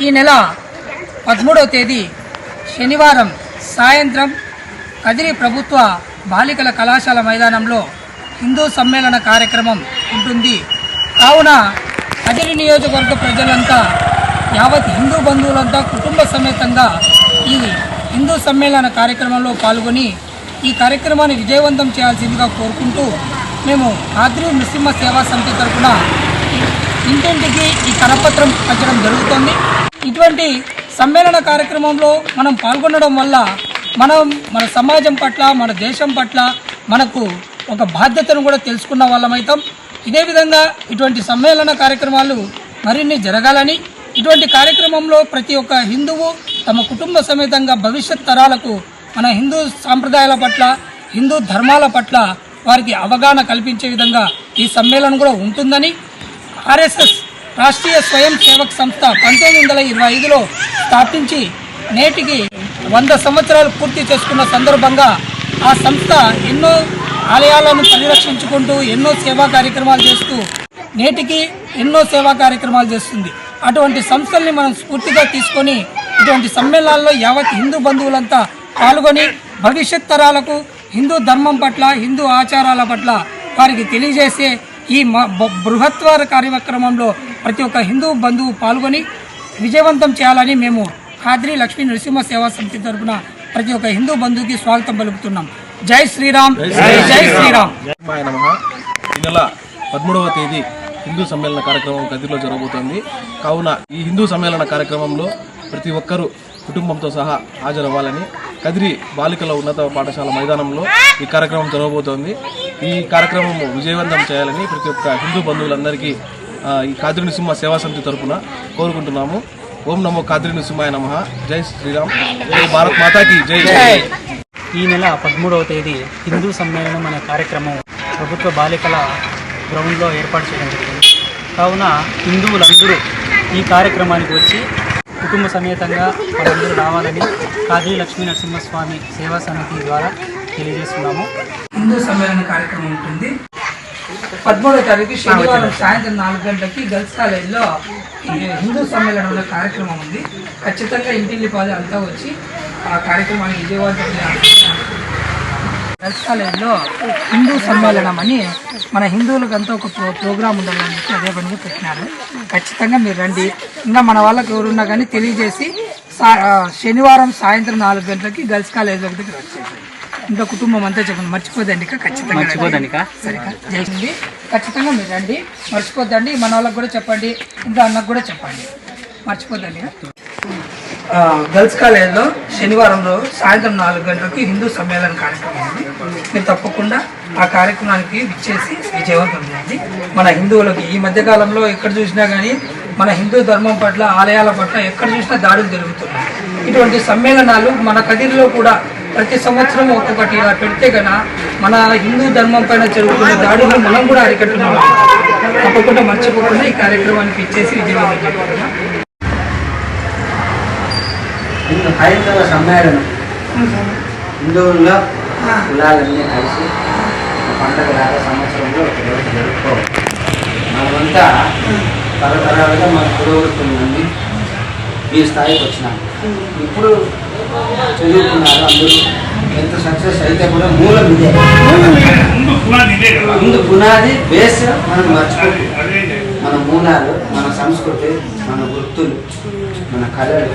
ఈ నెల పదమూడవ తేదీ శనివారం సాయంత్రం కదిరి ప్రభుత్వ బాలికల కళాశాల మైదానంలో హిందూ సమ్మేళన కార్యక్రమం ఉంటుంది. కావున కదిరి నియోజకవర్గ ప్రజలంతా యావత్ హిందూ బంధువులంతా కుటుంబ సమేతంగా ఈ హిందూ సమ్మేళన కార్యక్రమంలో పాల్గొని ఈ కార్యక్రమాన్ని విజయవంతం చేయాల్సిందిగా కోరుకుంటూ మేము ఆద్రి నృసింహ సేవా సమితి తరఫున ఇంటింటికి ఈ కరపత్రం పంచడం జరుగుతుంది. ఇటువంటి సమ్మేళన కార్యక్రమంలో మనం పాల్గొనడం వల్ల మనం మన సమాజం పట్ల మన దేశం పట్ల మనకు ఒక బాధ్యతను కూడా తెలుసుకున్న వాళ్ళమవుతాం ఇదే విధంగా ఇటువంటి సమ్మేళన కార్యక్రమాలు మరిన్ని జరగాలని ఇటువంటి కార్యక్రమంలో ప్రతి ఒక్క హిందువు తమ కుటుంబ సమేతంగా భవిష్యత్ తరాలకు మన హిందూ సాంప్రదాయాల పట్ల హిందూ ధర్మాల పట్ల వారికి అవగాహన కల్పించే విధంగా ఈ సమ్మేళనం కూడా ఉంటుందని ఆర్ఎస్ఎస్ రాష్ట్రీయ స్వయం సేవక్ సంస్థ పంతొమ్మిది వందల ఇరవై ఐదులో స్థాపించి నేటికి వంద సంవత్సరాలు పూర్తి చేసుకున్న సందర్భంగా ఆ సంస్థ ఎన్నో ఆలయాలను పరిరక్షించుకుంటూ ఎన్నో సేవా కార్యక్రమాలు చేస్తూ నేటికి ఎన్నో సేవా కార్యక్రమాలు చేస్తుంది. అటువంటి సంస్థల్ని మనం స్ఫూర్తిగా తీసుకొని ఇటువంటి సమ్మేళనాల్లో యావత్ హిందూ బంధువులంతా పాల్గొని భవిష్యత్ తరాలకు హిందూ ధర్మం పట్ల హిందూ ఆచారాల పట్ల వారికి తెలియజేసే ఈ బృహత్వర కార్యక్రమంలో ప్రతి ఒక్క హిందూ బంధువు పాల్గొని విజయవంతం చేయాలని మేము ఖాద్రి లక్ష్మీ నరసింహ సేవా సమితి తరపున ప్రతి ఒక్క హిందూ బంధువుకి స్వాగతం పలుకుతున్నాం. జై శ్రీరామ్. జై శ్రీరామ్. ఈ నెల పదమూడవ తేదీ హిందూ సమ్మేళన కార్యక్రమం కదిరిలో జరగబోతోంది. కావున ఈ హిందూ సమ్మేళన కార్యక్రమంలో ప్రతి ఒక్కరూ కుటుంబంతో సహా హాజరవ్వాలని కదిరి బాలికల ఉన్నత పాఠశాల మైదానంలో ఈ కార్యక్రమం జరగబోతోంది. ఈ కార్యక్రమం విజయవంతం చేయాలని ప్రతి ఒక్క హిందూ బంధువులందరికీ ఈ కాదిరి నృసింహ సేవా సమితి తరఫున కోరుకుంటున్నాము. ఓం నమో కాదిరి నృసింహాయ నమ. జై శ్రీరామ్. జై భారత్ మాతాకి జై జై. ఈ నెల పదమూడవ తేదీ హిందూ సమ్మేళనం అనే కార్యక్రమం ప్రభుత్వ బాలికల గ్రౌండ్లో ఏర్పాటు చేయడం జరిగింది. కావున హిందువులందరూ ఈ కార్యక్రమానికి వచ్చి కుటుంబ సమేతంగా వాళ్ళందరూ రావాలని కాదీ లక్ష్మీ నరసింహస్వామి సేవా సమితి ద్వారా తెలియజేస్తున్నాము. హిందూ సమ్మేళన కార్యక్రమం ఉంటుంది. పదమూడవ తారీఖు శనివారం సాయంత్రం నాలుగు గంటలకి గర్ల్స్ కాలేజ్లో హిందూ సమ్మేళనంలో కార్యక్రమం ఉంది. ఖచ్చితంగా ఇంటిల్లిపాది అంతా వచ్చి ఆ కార్యక్రమాన్ని విజయవాడ గర్ల్స్ కాలేజ్లో హిందూ సమ్మేళనం అని మన హిందువులకు అంతా ఒక ప్రో ప్రోగ్రామ్ ఉండాలని చెప్పి అదే పనిగా పెట్టినారు. ఖచ్చితంగా మీరు రండి. ఇంకా మన వాళ్ళకి ఎవరున్నా కానీ తెలియజేసి శనివారం సాయంత్రం నాలుగు గంటలకి గర్ల్స్ కాలేజ్ దగ్గరికి వచ్చేసి ఇంకా కుటుంబం అంతా చెప్పండి. మర్చిపోదండి ఖచ్చితంగా. మర్చిపోదండిక? సరిగా చేసింది ఖచ్చితంగా మీరు రండి. మర్చిపోద్దండి. మన వాళ్ళకి కూడా చెప్పండి. ఇంకా అన్నకు కూడా చెప్పండి. మర్చిపోద్దండి ఆ, గర్ల్స్ కాలేజ్లో శనివారం రోజు సాయంత్రం నాలుగు గంటలకు హిందూ సమ్మేళన కార్యక్రమం ఉంది. మీరు తప్పకుండా ఆ కార్యక్రమానికి విచ్చేసి విజయవంతం చేయండి. మన హిందువులకి ఈ మధ్యకాలంలో ఎక్కడ చూసినా కానీ మన హిందూ ధర్మం పట్ల ఆలయాల పట్ల ఎక్కడ చూసినా దాడులు జరుగుతున్నాయి. ఇటువంటి సమ్మేళనాలు మన కదిరిలో కూడా ప్రతి సంవత్సరం ఒక్కొక్కటి ఇలా పెడితే గన మన హిందూ ధర్మం పైన జరుగుతున్న దాడులు మనం కూడా అరికట్టున్నాం తప్పకుండా మర్చిపోకుండా ఈ కార్యక్రమానికి ఇచ్చేసి విజయవంతం హిందూ హైందవ సమ్మేళనం. హిందువుల్లో కులాలన్నీ కలిసి ఒక పండగలాగా సంవత్సరంలో ఒకరోజు జరుపుకోవాలి. మనమంతా తరతరాలుగా మన పురోగతుల నుండి ఈ స్థాయికి వచ్చినాం. ఇప్పుడు చదువుకున్నారు అందరూ. ఎంత సక్సెస్ అయితే కూడా మూలం ఇదే. ముందు పునాది బేస్ మనం మర్చిపోతుంది మన మూలాలు మన సంస్కృతి మన గుర్తులు మన కళలు.